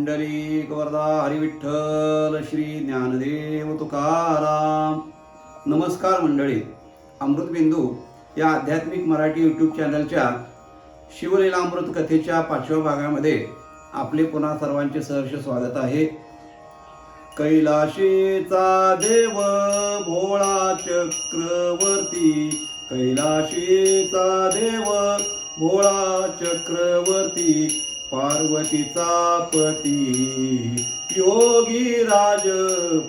पुंडलिक वरदा हरिविठ्ठल श्री ज्ञानदेव तुकाराम. नमस्कार मंडळी. अमृतबिंदू या आध्यात्मिक मराठी यूट्यूब चॅनलच्या शिवलीलामृत कथेच्या पाचव्या भागामध्ये आपले पुन्हा सर्वांचे सहर्ष स्वागत आहे. कैलाशीचा देव भोळा चक्रवर्ती. कैलाशीचा देव भोळा चक्रवर्ती. पार्वतीचा पती योगी राज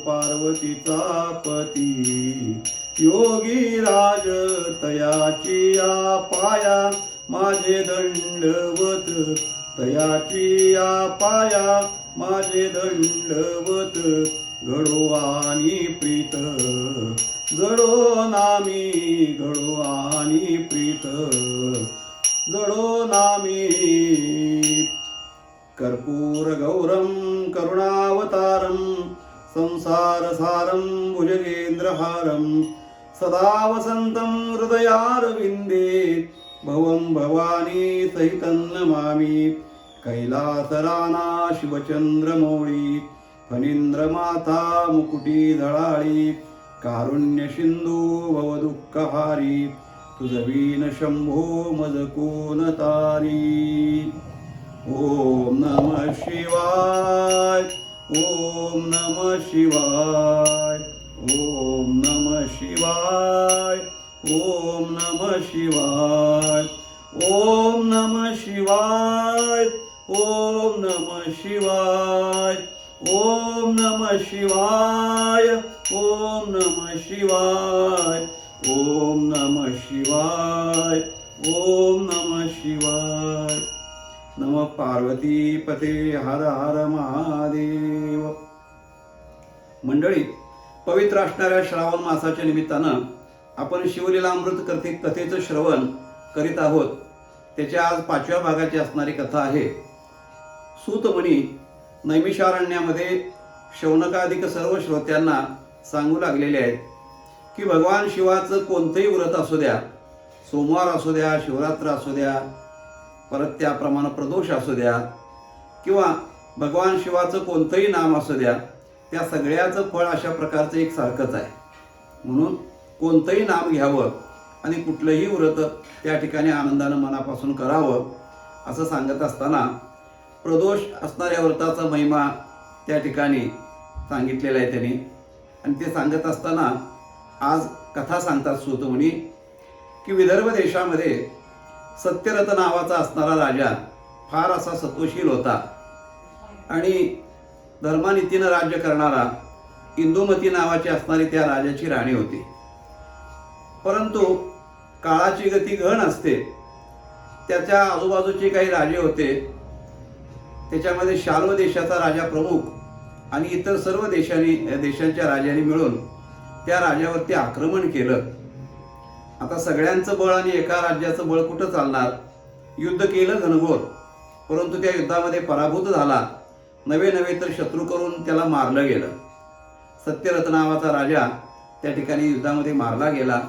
पार्वतीचा पती योगी राज तयाची या पाया माझे दंडवत तयाची या पाया माझे दंडवत घडो आणि प्रीत जडो नामी घडो आणि प्रीत. जडो नामी। कर्पूर गौरम करुणावतारम संसार सारम भुजगेंद्रहारम सदा वसंतं हृदयारविन्दे भवं भवानी सहितं नमामि। कैलासराना शिवचन्द्रमौळी फणीन्द्रमाता मुकुटी धळाळी कारुण्यसिन्धु भवदुःखहारी तुझवीन शंभो मज कोण तारी. ओम नम शिवाय ओम नम शिवाय ओम नम शिवाय ओम नम शिवाय ओम नम शिवाय ओम नम शिवाय ओम नम शिवाय ओम नम शिवाय. ओम नम शिवाय ओम नम शिवाय। नम पार्वती पते हर हर महादेव। मंडळी पवित्र असणाऱ्या श्रावण मासाच्या निमित्तानं आपण शिवलीलामृत कथे कथेचं श्रवण करीत आहोत. त्याच्या आज पाचव्या भागाची असणारी कथा आहे सूतमणी नैमिषारण्यामध्ये शौनकाधिक सर्व श्रोत्यांना सांगू लागलेले आहेत. की भगवान शिवाचं कोणतंही व्रत असू द्या सोमवार असू द्या शिवरात्र असू द्या परत त्याप्रमाणे प्रदोष असू द्या किंवा भगवान शिवाचं कोणतंही नाम असू द्या त्या सगळ्याचं फळ अशा प्रकारचं एक सारखंच आहे. म्हणून कोणतंही नाम घ्यावं आणि कुठलंही व्रत त्या ठिकाणी आनंदानं मनापासून करावं असं सांगत असताना प्रदोष असणाऱ्या व्रताचा महिमा त्या ठिकाणी सांगितलेला आहे त्यांनी. आणि ते सांगत असताना आज कथा सांगतात सुतमुनी की विदर्भ देशामध्ये सत्यरथ नावाचा असणारा राजा फार असा सत्वशील होता. आणि धर्मानीतीनं राज्य करणारा इंदुमती नावाची असणारी त्या राजाची राणी होती. परंतु काळाची गती घन असते. त्याच्या आजूबाजूचे काही राजे होते. त्याच्यामध्ये शाल्व देशाचा राजा प्रमुख आणि इतर सर्व देशांनी देशांच्या राजांनी मिळून त्या राजावरती आक्रमण केलं. आता सगळ्यांचं बळ आणि एका राज्याचं बळ कुठं चालणार? युद्ध केलं घनघोर. परंतु त्या युद्धामध्ये पराभूत झाला. नवे नवे तर शत्रू करून त्याला मारलं गेलं. सत्यरथ नावाचा राजा त्या ठिकाणी युद्धामध्ये मारला गेला.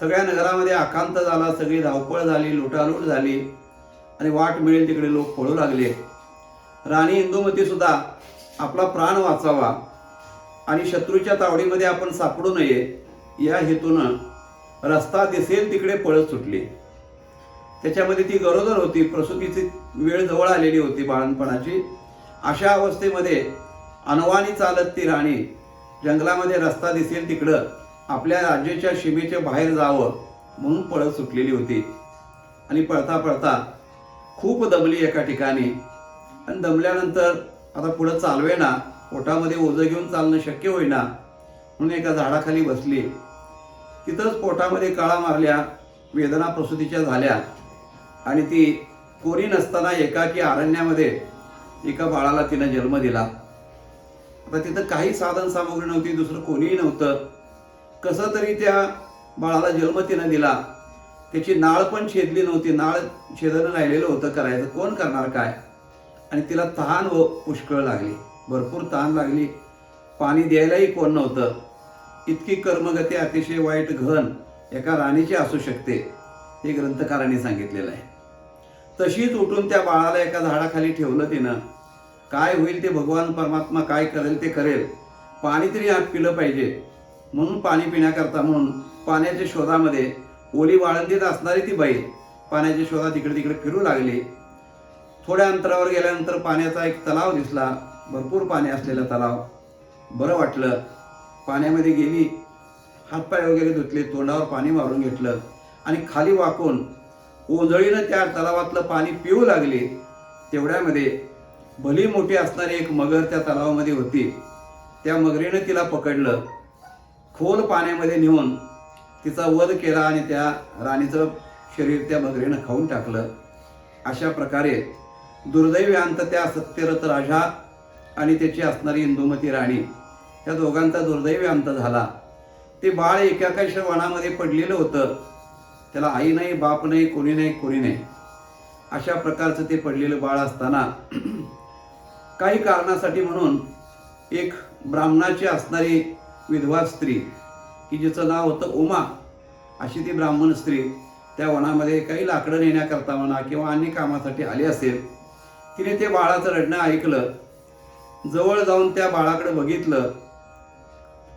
सगळ्या नगरामध्ये आकांत झाला सगळी धावपळ झाली लुटालूट झाली आणि वाट मिळेल तिकडे लोक पळू लागले. राणी इंदुमती सुद्धा आपला प्राण वाचावा. आणि शत्रूच्या तावडीमध्ये आपण सापडू नये या हेतूनं रस्ता दिसेल तिकडे पळत सुटली. त्याच्यामध्ये ती गरोदर होती प्रसूतीची वेळ जवळ आलेली होती बाळणपणाची अशा अवस्थेमध्ये अनवाणी चालत ती राणी जंगलामध्ये रस्ता दिसेल तिकडं आपल्या राज्याच्या सीमेच्या बाहेर जावं म्हणून पळत सुटलेली होती. आणि पळता पळता खूप दमली एका ठिकाणी. आणि दमल्यानंतर आता पुढं चालवेना पोटामध्ये ओझं घेऊन चालणं शक्य होईना. म्हणून एका झाडाखाली बसली. तिथंच पोटामध्ये काळा मारल्या वेदना प्रसूतीच्या झाल्या. आणि ती कोणी नसताना एकाकी अरण्यामध्ये एका बाळाला तिनं जन्म दिला. आता तिथं काही साधन सामग्री नव्हती दुसरं कोणीही नव्हतं. कसं तरी त्या बाळाला जन्म तिनं दिला. त्याची नाळ पण छेदली नव्हती. नाळ छेदनं राहिलेलं होतं करायचं. कोण करणार काय? आणि तिला तहान व पुष्कळ लागली. भरपूर ताण लागली. पाणी द्यायलाही कोण नव्हतं. इतकी कर्मगती अतिशय वाईट घन एका राणीची असू शकते हे ग्रंथकारांनी सांगितलेलं आहे. तशीच उठून त्या बाळाला एका झाडाखाली ठेवलं तिनं. काय होईल ते भगवान परमात्मा काय करेल ते करेल. पाणी तरी आत पिलं पाहिजे. म्हणून पाणी पिण्याकरता म्हणून पाण्याच्या शोधामध्ये ओली वाळंदीत असणारी ती बाई पाण्याच्या शोधात इकडे तिकडे फिरू लागली. थोड्या अंतरावर गेल्यानंतर पाण्याचा एक तलाव दिसला. भरपूर पाणी असलेला तलाव. बरं वाटलं. पाण्यामध्ये गेली हातपाय वगैरे धुतले तोंडावर पाणी मारून घेतलं आणि खाली वाकून ओंजळीनं त्या तलावातलं पाणी पिऊ लागले. तेवढ्यामध्ये भली मोठी असणारी एक मगर त्या तलावामध्ये होती. त्या मगरीनं तिला पकडलं. खोल पाण्यामध्ये नेऊन तिचा वध केला आणि त्या राणीचं शरीर त्या मगरीनं खाऊन टाकलं. अशा प्रकारे दुर्दैवी अंत त्या सत्यरथ राजा आणि त्याची असणारी इंदुमती राणी या दोघांचा दुर्दैवी अंत झाला. ते बाळ एकाकाश वनामध्ये पडलेलं होतं. त्याला आई नाही बाप नाही कोणी नाही कोणी नाही. अशा प्रकारचं ते पडलेलं बाळ असताना काही कारणासाठी म्हणून एक ब्राह्मणाची असणारी विधवा स्त्री की जिचं नाव होतं उमा अशी ती ब्राह्मण स्त्री त्या वनामध्ये काही लाकडं नेण्याकरता म्हणा किंवा अन्य कामासाठी आली असेल तिने ते बाळाचं रडणं ऐकलं. जवळ जाऊन त्या बाळाकडे बघितलं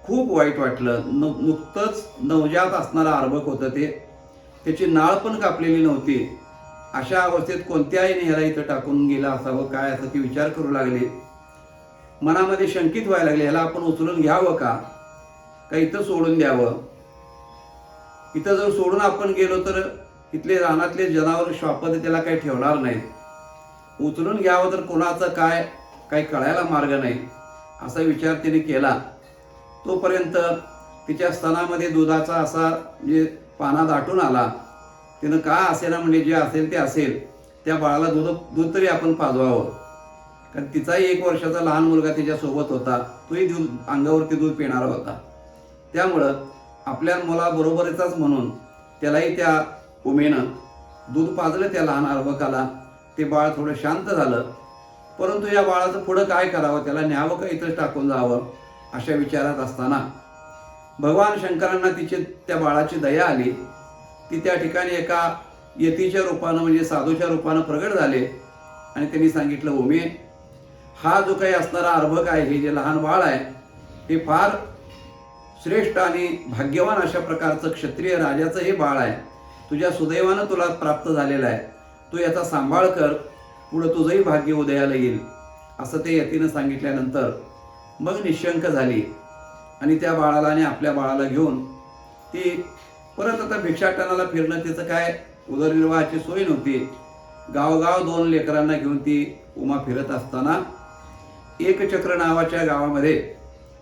खूप वाईट वाटलं. न नुकतंच नवजात असणारं अर्भक होतं ते. त्याची नाळ पण कापलेली नव्हती. अशा अवस्थेत कोणत्याही ह्याला इथं टाकून गेला असावं काय असं ती विचार करू लागली. मनामध्ये शंकित व्हायला लागले ह्याला आपण उचलून घ्यावं का? का इथं सोडून द्यावं? इथं जर सोडून आपण गेलो तर इथले रानातले जनावर श्वापद त्याला काही ठेवणार नाहीत. उचलून घ्यावं तर कोणाचं काय? काही कळायला मार्ग नाही असा विचार तिने केला. तोपर्यंत तिच्या स्तनामध्ये दुधाचा असा म्हणजे पाना दाटून आला. तिनं का असेना म्हणजे जे असेल ते असेल त्या बाळाला दूध दूध तरी आपण पाजवावं. कारण तिचाही एक वर्षाचा लहान मुलगा तिच्यासोबत होता तोही दूध अंगावरती दूध पिणारा होता. त्यामुळं आपल्या मुलाबरोबरचाच म्हणून त्यालाही त्या उमेनं दूध पाजलं त्या लहान अर्भकाला. ते बाळ थोडं शांत झालं. परंतु या बाळाचं पुढं काय करावं? त्याला न्यावं का इथंच टाकून जावं? अशा विचारात असताना भगवान शंकरांना तिचे त्या बाळाची दया आली. ती त्या ठिकाणी एका यतीच्या रूपानं म्हणजे साधूच्या रूपानं प्रगट झाले. आणि त्यांनी सांगितलं उमे हा जो काही असणारा अर्भक आहे हे जे लहान बाळ आहे हे फार श्रेष्ठ आणि भाग्यवान अशा प्रकारचं क्षत्रिय राजाचं हे बाळ आहे. तुझ्या सुदैवानं तुला प्राप्त झालेलं आहे. तू याचा सांभाळ कर. पुढं तुझंही भाग्य उदयाला येईल. असं ते यतीनं सांगितल्यानंतर मग निशंक झाली. आणि त्या बाळाला आणि आपल्या बाळाला घेऊन ती परत आता भिक्षाटनाला फिरणं तिचं काय उदरनिर्वाहाची सोय नव्हती. गावगाव दोन लेकरांना घेऊन ती उमा फिरत असताना एकचक्र नावाच्या गावामध्ये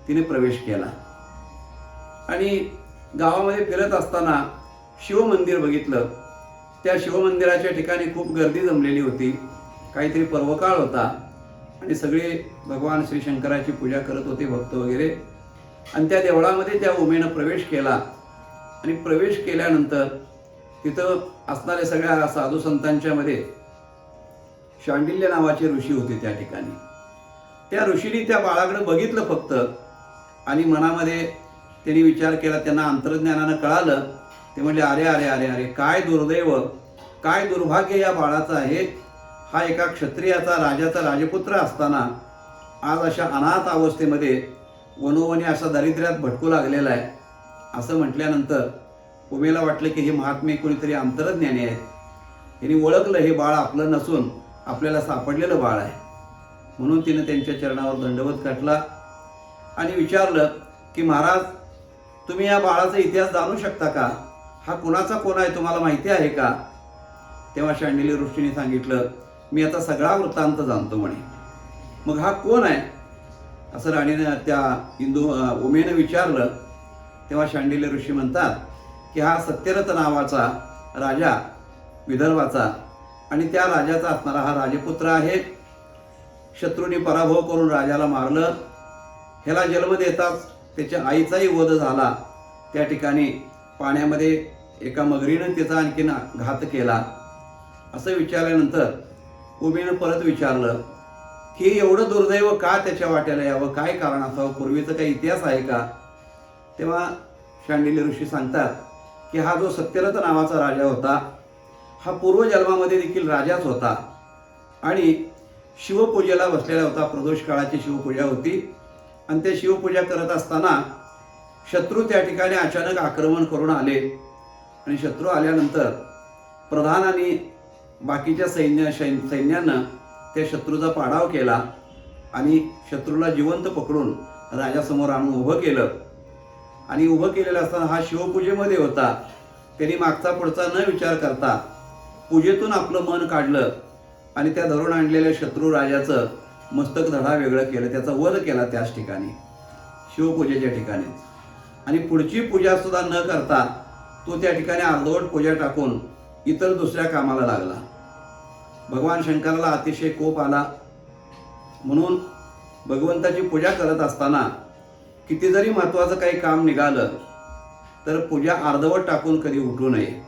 तिने प्रवेश केला. आणि गावामध्ये फिरत असताना शिवमंदिर बघितलं. त्या शिवमंदिराच्या ठिकाणी खूप गर्दी जमलेली होती. काहीतरी पर्वकाळ होता आणि सगळे भगवान श्री शंकराची पूजा करत होते भक्त वगैरे. आणि त्या देवळामध्ये त्या उमेनं प्रवेश केला. आणि प्रवेश केल्यानंतर तिथं असणाऱ्या सगळ्या साधू संतांच्या मध्ये शांडिल्य नावाचे ऋषी होते त्या ठिकाणी. त्या ऋषीने त्या बाळाकडे बघितलं फक्त आणि मनामध्ये त्यांनी विचार केला त्यांना अंतर्ज्ञानानं कळालं. ते म्हणजे अरे अरे अरे अरे काय दुर्दैव काय दुर्भाग्य या बाळाचं आहे. हा एका क्षत्रियाचा राजाचा राजपुत्र असताना आज अशा अनाथ अवस्थेमध्ये वनोवनी असा दारिद्र्यात भटकू लागलेला आहे. असं म्हटल्यानंतर उमेला वाटलं की हे महात्मे कोणीतरी अंतरज्ञानी आहेत. यांनी ओळखलं हे बाळ आपलं नसून आपल्याला सापडलेलं बाळ आहे. म्हणून तिनं त्यांच्या चरणावर दंडवत काटला आणि विचारलं की महाराज तुम्ही या बाळाचा इतिहास जाणू शकता का? हा कुणाचा कोण आहे तुम्हाला माहिती आहे का? तेव्हा शांडिली ऋषीने सांगितलं मी आता सगळा वृत्तांत जाणतो म्हणे. मग हा कोण आहे? असं राणीनं त्या इंदू उमेनं विचारलं. तेव्हा शांडिल्य ऋषी म्हणतात की हा सत्यरथ नावाचा राजा विदर्भाचा आणि त्या राजाचा असणारा हा राजपुत्र आहे. शत्रूंनी पराभव करून राजाला मारलं. ह्याला जन्म देताच त्याच्या आईचाही वध झाला. त्या ठिकाणी पाण्यामध्ये एका मगरीनं तिचा आणखीन घात केला. असं विचारल्यानंतर उमेनं परत विचारलं की एवढं दुर्दैव का त्याच्या वाट्याला यावं? काय कारण असावं? पूर्वीचा काही इतिहास आहे का? तेव्हा शांडिल्य ऋषी सांगतात की हा जो सत्यरथ नावाचा राजा होता हा पूर्वजन्मामध्ये देखील राजाच होता. आणि शिवपूजेला बसलेला होता प्रदोष काळाची शिवपूजा होती. आणि ते शिवपूजा करत असताना शत्रू त्या ठिकाणी अचानक आक्रमण करून आले. आणि शत्रू आल्यानंतर प्रधानाने बाकीच्या सैन्य सैन- सैन्यानं त्या शत्रूचा पाडाव केला आणि शत्रूला जिवंत पकडून राजासमोर आणून उभं केलं. आणि उभं केलेलं असताना हा शिवपूजेमध्ये होता. त्यांनी मागचा पुढचा न विचार करता पूजेतून आपलं मन काढलं आणि त्या धरून आणलेल्या शत्रू राजाचं मस्तक धडा वेगळं केलं. त्याचा वध केला त्याच ठिकाणी शिवपूजेच्या ठिकाणी. आणि पुढची पूजा सुद्धा न करता तो त्या ठिकाणी अर्धवट पूजा टाकून इतर दुसऱ्या कामाला लागला. भगवान शंकराला अतिशय कोप आला. म्हणून भगवंताची पूजा करत असताना किती जरी महत्त्वाचं काही काम निघालं तर पूजा अर्धवट टाकून कधी उठू नये.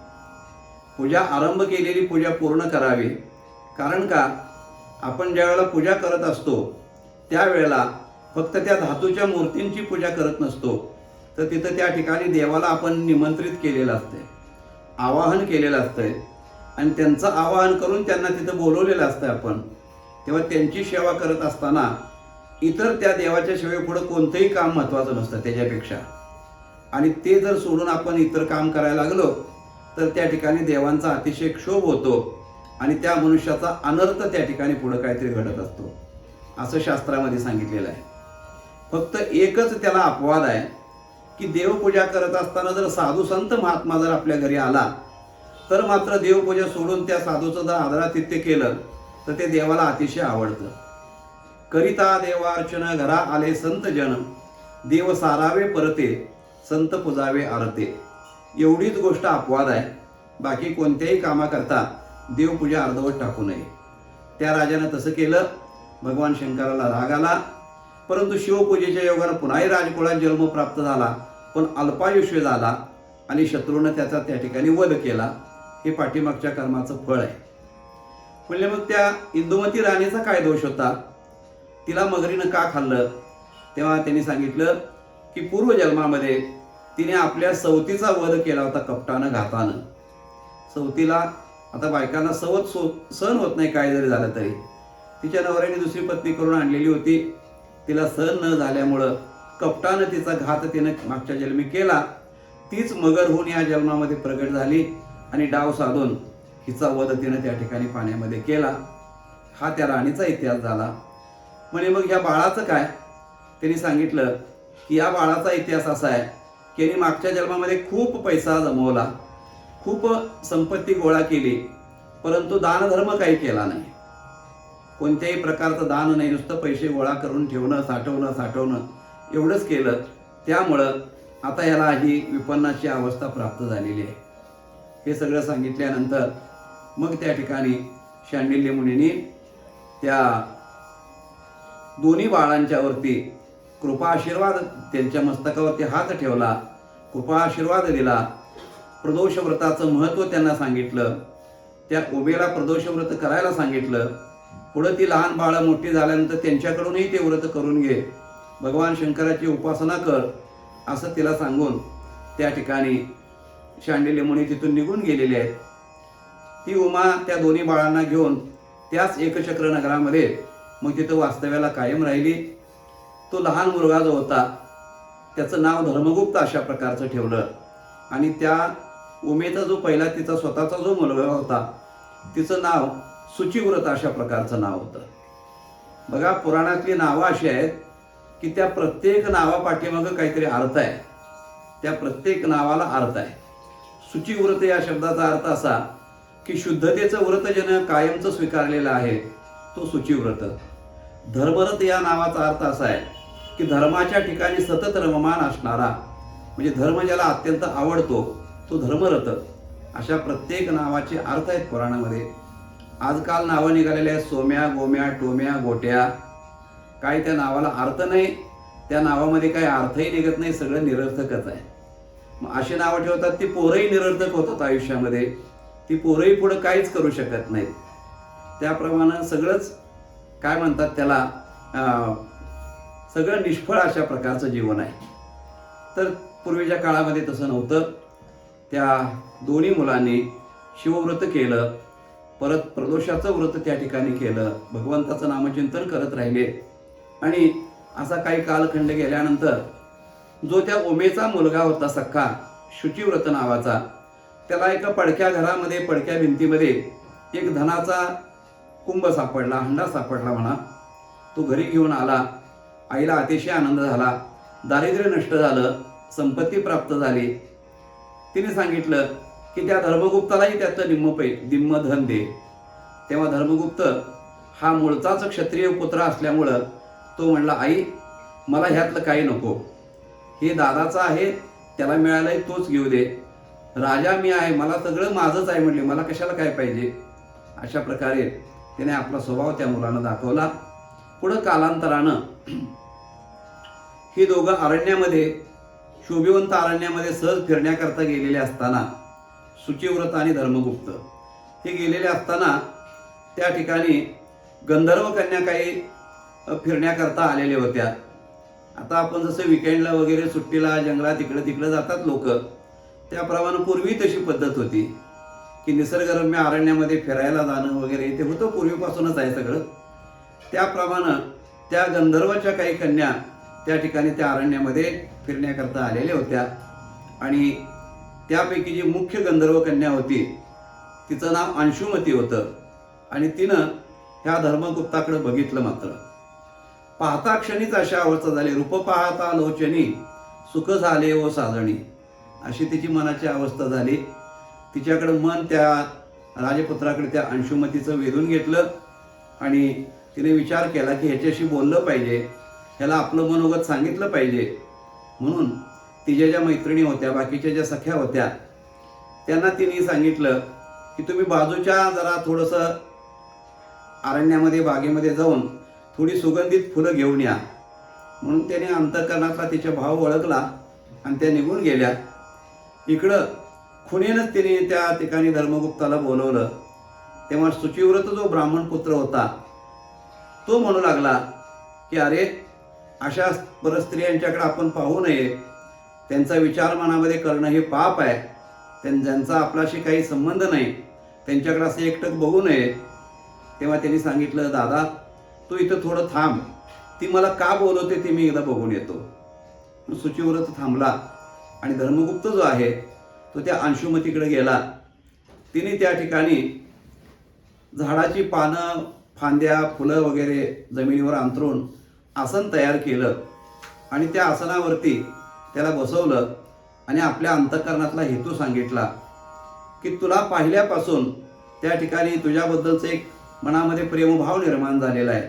पूजा आरंभ केलेली पूजा पूर्ण करावी. कारण का? आपण ज्यावेळेला पूजा करत असतो त्यावेळेला फक्त त्या धातूच्या मूर्तींची पूजा करत नसतो. तर तिथं त्या ठिकाणी देवाला आपण निमंत्रित केलेलं असतंय आवाहन केलेलं असतंय. आणि त्यांचं आवाहन करून त्यांना तिथं बोलवलेलं असतं आपण. तेव्हा त्यांची सेवा करत असताना इतर त्या देवाच्या सेवेपुढं कोणतंही काम महत्त्वाचं नसतं त्याच्यापेक्षा. आणि ते जर सोडून आपण इतर काम करायला लागलो तर त्या ठिकाणी देवांचा अतिशय क्षोभ होतो आणि त्या मनुष्याचा अनर्थ त्या ठिकाणी पुढं काहीतरी घडत असतो. असं शास्त्रामध्ये सांगितलेलं आहे. फक्त एकच त्याला अपवाद आहे की देवपूजा करत असताना जर साधू संत महात्मा जर आपल्या घरी आला तर मात्र देवपूजा सोडून त्या साधूचं जर आदरातिथ्य केलं तर ते देवाला अतिशय आवडतं. करिता देवार्चन घरा आले संत जन देव सारावे परते संत पुजावे आरते. एवढीच गोष्ट अपवाद आहे. बाकी कोणत्याही कामाकरता देवपूजा अर्धवट टाकू नये. त्या राजानं तसं केलं. भगवान शंकराला राग आला. परंतु शिवपूजेच्या योगानं पुन्हाही राजकुळात जन्म प्राप्त झाला पण अल्पायुष्य झाला आणि शत्रूनं त्याचा त्या ठिकाणी वध केला. हे पाठीमागच्या कर्माचं फळ आहे. म्हणजे मग त्या इंदुमती राणीचा काय दोष होता? तिला मगरीनं का खाल्लं? तेव्हा त्यांनी सांगितलं की पूर्वजन्मामध्ये तिने आपल्या सवतीचा वध केला होता कपटानं घातानं. सवतीला आता बायकांना सवत सो सहन होत नाही काय जरी झालं तरी. तिच्या नवऱ्याने दुसरी पत्नी करून आणलेली होती. तिला सहन न झाल्यामुळं कपटानं तिचा घात तिनं मागच्या जन्मी केला. तीच मगर होऊन या जन्मामध्ये प्रगट झाली. आणि डाव साधून हिचा वध तिनं त्या ठिकाणी पाण्यामध्ये केला. हा त्या राणीचा इतिहास झाला. म्हणे मग ह्या बाळाचं काय? त्यांनी सांगितलं की या बाळाचा इतिहास असा आहे की यांनी मागच्या जन्मामध्ये खूप पैसा जमवला. खूप संपत्ती गोळा केली परंतु दानधर्म काही केला नाही. कोणत्याही प्रकारचं दान नाही नुसतं पैसे गोळा करून ठेवणं साठवणं साठवणं एवढंच केलं. त्यामुळं आता याला ही विपन्नाची अवस्था प्राप्त झालेली आहे. हे सगळं सांगितल्यानंतर मग त्या ठिकाणी शांडिल्य मुनींनी त्या दोन्ही बाळांच्यावरती कृपाशीर्वाद कृपा आशीर्वाद त्यांच्या मस्तकावरती हात ठेवला कृपा आशीर्वाद दिला. प्रदोष व्रताचं महत्त्व त्यांना सांगितलं. त्या उभेला प्रदोष व्रत करायला सांगितलं. पुढं ती लहान बाळं मोठी झाल्यानंतर त्यांच्याकडूनही ते व्रत करून घे. भगवान शंकराची उपासना कर असं तिला सांगून त्या ठिकाणी शांडिले मुनी तिथून निघून गेलेले आहेत. ती उमा त्या दोन्ही बाळांना घेऊन त्याच एकचक्र नगरामध्ये मग तिथं वास्तव्याला कायम राहिली. तो लहान मुलगा जो होता त्याचं नाव धर्मगुप्त अशा प्रकारचं ठेवलं. आणि त्या उमेचा जो पहिला तिचा स्वतःचा जो मुलगा होता तिचं नाव सुचिव्रत अशा प्रकारचं नाव होतं. बघा पुराणातली नावं अशी आहेत की त्या प्रत्येक नावापाठीमागं काहीतरी अर्थ आहे. त्या प्रत्येक नावाला अर्थ आहे. शुचिव्रत या शब्दाचा अर्थ असा की शुद्धतेचं व्रत ज्यानं कायमचं स्वीकारलेलं आहे तो शुचिव्रत धर्मरत या नावाचा अर्थ असा आहे की धर्माच्या ठिकाणी सतत रममान असणारा म्हणजे धर्म ज्याला अत्यंत आवडतो तो धर्मरत. अशा प्रत्येक नावाचे अर्थ आहेत पुराणामध्ये. आजकाल नावं निघालेले आहेत सोम्या गोम्या टोम्या गोट्या. काय त्या नावाला अर्थ नाही त्या नावामध्ये काही अर्थही निघत नाही सगळं निरर्थकच आहे. मग अशी नावं ठेवतात ती पोरंही निरर्थक होतात आयुष्यामध्ये. ती पोरंही पुढं काहीच करू शकत नाहीत. त्याप्रमाणे सगळंच काय म्हणतात त्याला सगळं निष्फळ अशा प्रकारचं जीवन आहे. तर पूर्वीच्या काळामध्ये तसं नव्हतं. त्या दोन्ही मुलांनी शिवव्रत केलं परत प्रदोषाचं व्रत त्या ठिकाणी केलं भगवंताचं नामचिंतन करत राहिले. आणि असा काही कालखंड गेल्यानंतर जो त्या उमेचा मुलगा होता सख्खा शुचिव्रत नावाचा त्याला एका पडक्या घरामध्ये पडक्या भिंतीमध्ये एक धनाचा कुंभ सापडला हंडा सापडला म्हणा. तो घरी घेऊन आला. आईला अतिशय आनंद झाला. दारिद्र्य नष्ट झालं. संपत्ती प्राप्त झाली. तिने सांगितलं की त्या धर्मगुप्तालाही त्याचं निम्म पै निम्म धन दे. तेव्हा धर्मगुप्त हा मूळचाच क्षत्रिय पुत्र असल्यामुळं तो म्हणला आई मला ह्यातलं काही नको. हे दादाचं आहे त्याला मिळालंय तोच घेऊ दे. राजा मी आहे मला सगळं माझंच आहे म्हटले मला कशाला काय पाहिजे? अशा प्रकारे त्याने आपला स्वभाव त्या मुलानं दाखवला. पुढं कालांतरानं ही दोघं अरण्यामध्ये शोभिवंत अरण्यामध्ये सहज फिरण्याकरता गेलेले असताना सुचिव्रत आणि धर्मगुप्त. हे गेलेले असताना त्या ठिकाणी गंधर्व कन्या काही फिरण्याकरता आलेल्या होत्या. आता आपण जसं विकेंडला वगैरे सुट्टीला जंगलात इकडं तिकडं जातात लोक त्याप्रमाणे पूर्वी तशी पद्धत होती. की निसर्गरम्य अरण्यामध्ये फिरायला जाणं वगैरे ते होतं पूर्वीपासूनच आहे सगळं. त्याप्रमाणे त्या गंधर्वाच्या काही कन्या त्या ठिकाणी त्या अरण्यामध्ये फिरण्याकरता आलेल्या होत्या. आणि त्यापैकी जी मुख्य गंधर्व कन्या होती तिचं नाव अंशुमती होतं. आणि तिनं ह्या धर्मगुप्ताकडे बघितलं मात्र. पाहता क्षणीच अशा अवस्था झाली. रूप पाहता लोचनी सुख झाले व साजणी. अशी तिची मनाची अवस्था झाली. तिच्याकडं मन त्या राजपुत्राकडे त्या अंशुमतीचं वेधून घेतलं आणि तिने विचार केला की ह्याच्याशी बोललं पाहिजे. ह्याला आपलं मनोगत सांगितलं पाहिजे. म्हणून तिच्या ज्या मैत्रिणी होत्या बाकीच्या ज्या सख्या होत्या त्यांना तिने सांगितलं की तुम्ही बाजूच्या जरा थोडंसं अरण्यामध्ये बागेमध्ये जाऊन थोडी सुगंधित फुलं घेऊन या. म्हणून त्याने अंतकरणाचा तिचा भाव ओळखला आणि त्या निघून गेल्या. इकडं खुनेनंच तिने त्या ठिकाणी धर्मगुप्ताला बोलवलं. तेव्हा सुचिव्रत जो ब्राह्मण पुत्र होता तो म्हणू लागला की अरे अशा परस्त्रियांच्याकडे आपण पाहू नये. त्यांचा विचार मनामध्ये करणं हे पाप आहे. त्यां ज्यांचा आपल्याशी काही संबंध नाही त्यांच्याकडे असं एकटक बघू नये. तेव्हा त्यांनी सांगितलं दादा तू इथं थोडं थांब. ती मला का बोलवते ते मी एकदा बघून येतो. सुचिव्रत थांबला आणि धर्मगुप्त जो आहे तो त्या अंशुमतीकडे गेला. तिने त्या ठिकाणी झाडाची पानं फांद्या फुलं वगैरे जमिनीवर अंतरून आसन तयार केलं आणि त्या आसनावरती त्याला बसवलं आणि आपल्या अंतकरणातला हेतू सांगितला की तुला पाहिल्यापासून त्या ठिकाणी तुझ्याबद्दलचं एक मनामध्ये प्रेमभाव निर्माण झालेला आहे.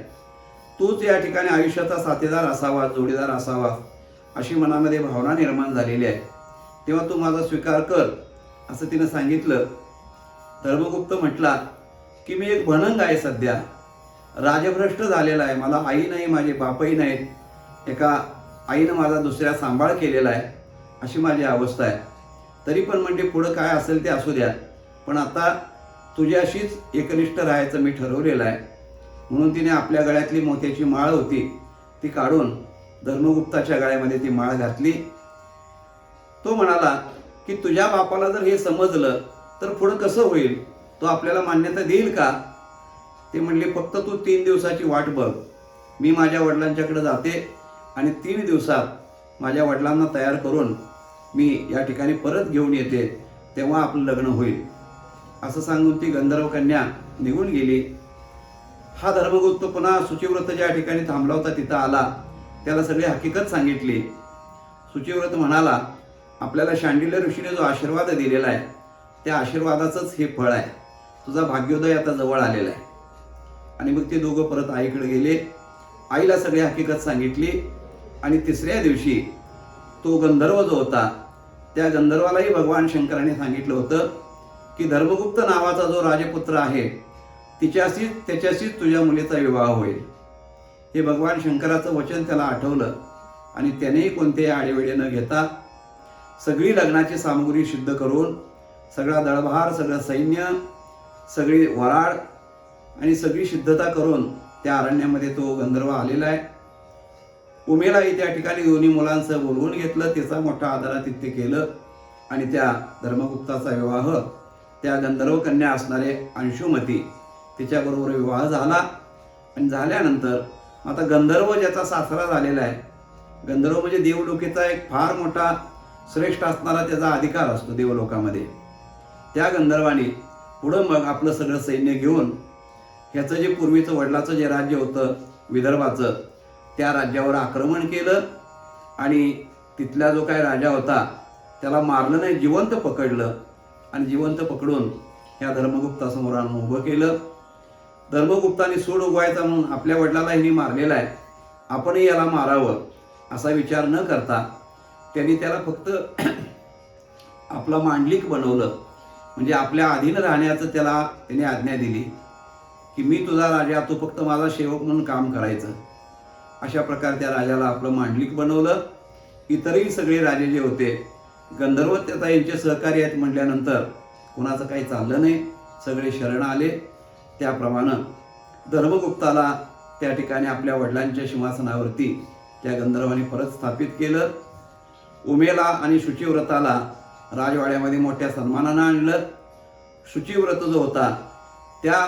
तोच या ठिकाणी आयुष्याचा साथीदार असावा जोडीदार असावा अशी मनामध्ये भावना निर्माण झालेली आहे. तेव्हा तू माझा स्वीकार कर असं तिनं सांगितलं. धर्मगुप्त म्हटला की मी एक भनंग आहे सध्या. राजभ्रष्ट झालेला आहे. मला आई नाही माझे बापही नाहीत. एका आईनं माझा दुसऱ्या सांभाळ केलेला आहे अशी माझी अवस्था आहे. तरी पण म्हणजे पुढं काय असेल ते असू द्या. पण आता तुझ्याशीच एकनिष्ठ राहायचं मी ठरवलेलं आहे. म्हणून तिने आपल्या गळ्यातली मोत्याची माळ होती ती काढून धर्मगुप्ताच्या गळ्यामध्ये ती माळ घातली. तो म्हणाला की तुझ्या बापाला जर हे समजलं तर पुढं कसं होईल? तो आपल्याला मान्यता देईल का? ते म्हणले फक्त तू तीन दिवसाची वाट बघ. मी माझ्या वडिलांच्याकडे जाते आणि तीन दिवसात माझ्या वडिलांना तयार करून मी या ठिकाणी परत घेऊन येते तेव्हा आपलं लग्न होईल. असं सांगून ती गंधर्व कन्या निघून गेली. हा धर्मगुप्त पुन्हा सुचिव्रत ज्या ठिकाणी थांबला होता तिथं आला. त्याला सगळी हकीकत सांगितली. सुचिव्रत म्हणाला आपल्याला शांडिल्य ऋषीने जो आशीर्वाद दिलेला आहे त्या आशीर्वादाचंच हे फळ आहे. तुझा भाग्योदय आता जवळ आलेला आहे. आणि मग ते दोघं परत आईकडे गेले. आईला सगळी हकीकत सांगितली. आणि तिसऱ्या दिवशी तो गंधर्व जो होता त्या गंधर्वालाही भगवान शंकराने सांगितलं होतं की धर्मगुप्त नावाचा जो राजपुत्र आहे तिच्याशी त्याच्याशीच तुझ्या मुलीचा विवाह होईल. हे भगवान शंकराचं वचन त्याला आठवलं आणि त्यानेही कोणतेही आडेवेडे न घेता सगळी लग्नाची सामग्री सिद्ध करून सगळा दळभार सगळं सैन्य सगळी वराड आणि सगळी सिद्धता करून त्या अरण्यामध्ये तो गंधर्व आलेला आहे. उमेलाही त्या ठिकाणी दोन्ही मुलांचं बोलवून घेतलं त्याचा मोठा आदरातिथ्य केलं आणि त्या धर्मगुप्ताचा विवाह त्या गंधर्व कन्या असणारे अंशुमती तिच्याबरोबर विवाह झाला. आणि झाल्यानंतर आता गंधर्व ज्याचा सासरा झालेला आहे गंधर्व म्हणजे देवलोकीचा एक फार मोठा श्रेष्ठ असणारा त्याचा अधिकार असतो देवलोकामध्ये. त्या गंधर्वाने पुढं मग आपलं सगळं सैन्य घेऊन ह्याचं जे पूर्वीचं वडिलाचं जे राज्य होतं विदर्भाचं त्या राज्यावर आक्रमण केलं. आणि तिथला जो काय राजा होता त्याला मारलं नाही जिवंत पकडलं. आणि जिवंत पकडून ह्या धर्मगुप्तासमोर आणून उभं केलं. धर्मगुप्ताने सूड उगवायचा म्हणून आपल्या वडिलाला हिने मारलेला आहे. आपणही याला मारावं असा विचार न करता त्यांनी त्याला फक्त आपला मांडलिक बनवलं. म्हणजे आपल्या अधीन राहण्याचं त्याला त्याने आज्ञा दिली की मी तुझा राजा तू फक्त माझा सेवक म्हणून काम करायचं. अशा प्रकारे त्या राजाला आपलं मांडलिक बनवलं. इतरही सगळे राजे जे होते गंधर्वत्यता यांचे सहकारी आहेत म्हटल्यानंतर कुणाचं काही चाललं नाही. सगळे शरण आले. त्याप्रमाणे धर्मगुप्ताला त्या ठिकाणी आपल्या वडिलांच्या सिंहासनावरती त्या गंधर्वाने परत स्थापित केलं. उमेला आणि शुचिव्रताला राजवाड्यामध्ये मोठ्या सन्मानानं आणलं. शुचिव्रत जो होता त्या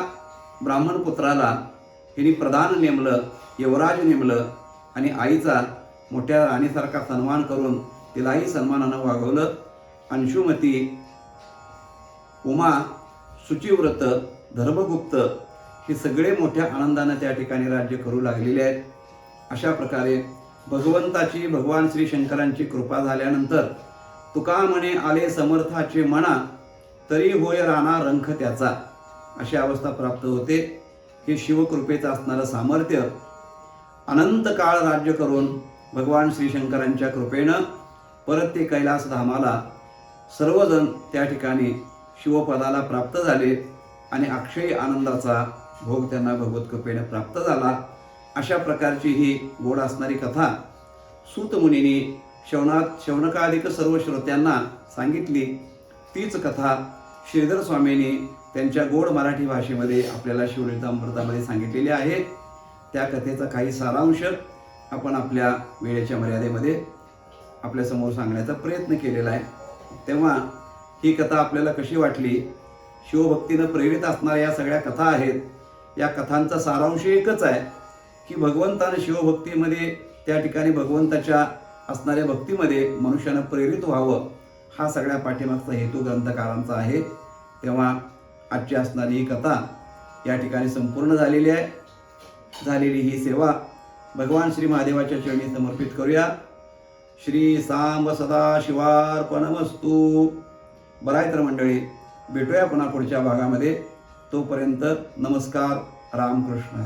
ब्राह्मण पुत्राला हिने प्रधान नेमलं युवराज नेमलं आणि आईचा मोठ्या राणीसारखा सन्मान करून तिलाही सन्मानानं वागवलं. अंशुमती उमा शुचिव्रत धर्मगुप्त हे सगळे मोठ्या आनंदानं त्या ठिकाणी राज्य करू लागलेले आहेत. अशा प्रकारे भगवंताची भगवान श्री शंकरांची कृपा झाल्यानंतर तुका म्हणे आले समर्थाचे म्हणा तरी होय राणा रंख त्याचा अशी अवस्था प्राप्त होते. हे शिवकृपेचं असणारं सामर्थ्य अनंत काळ राज्य करून भगवान श्री शंकरांच्या कृपेनं परत ते कैलासधामाला सर्वजण त्या ठिकाणी शिवपदाला प्राप्त झाले आणि अक्षय आनंदाचा भोग त्यांना भगवत कृपेने प्राप्त झाला. अशा प्रकारची ही गोड असणारी कथा सूतमुनीने शवनात शौनकाधिक सर्व श्रोत्यांना सांगितली. तीच कथा श्रीधर स्वामींनी त्यांच्या गोड मराठी भाषेमध्ये आपल्याला शिवलितामृतामध्ये सांगितलेली आहे. त्या कथेचा काही सारांश आपण आपल्या वेळेच्या मर्यादेमध्ये आपल्यासमोर सांगण्याचा प्रयत्न केलेला आहे. तेव्हा ही कथा आपल्याला कशी वाटली? शिवभक्तीनं प्रेरित असणाऱ्या या सगळ्या कथा आहेत. या कथांचा सारांश एकच आहे की भगवंतानं शिवभक्तीमध्ये त्या ठिकाणी भगवंताच्या असणाऱ्या भक्तीमध्ये मनुष्यानं प्रेरित व्हावं हा सगळ्या पाठीमागचा हेतू ग्रंथकारांचा आहे. तेव्हा आजची असणारी ही कथा या ठिकाणी संपूर्ण झालेली आहे. झालेली ही सेवा भगवान श्री महादेवाच्या चरणी समर्पित करूया. श्री सांब सदा शिवार्पणमस्तू बराय तर मंडळी भेटूया पुन्हा पुढच्या भागामध्ये. तोपर्यंत नमस्कार रामकृष्ण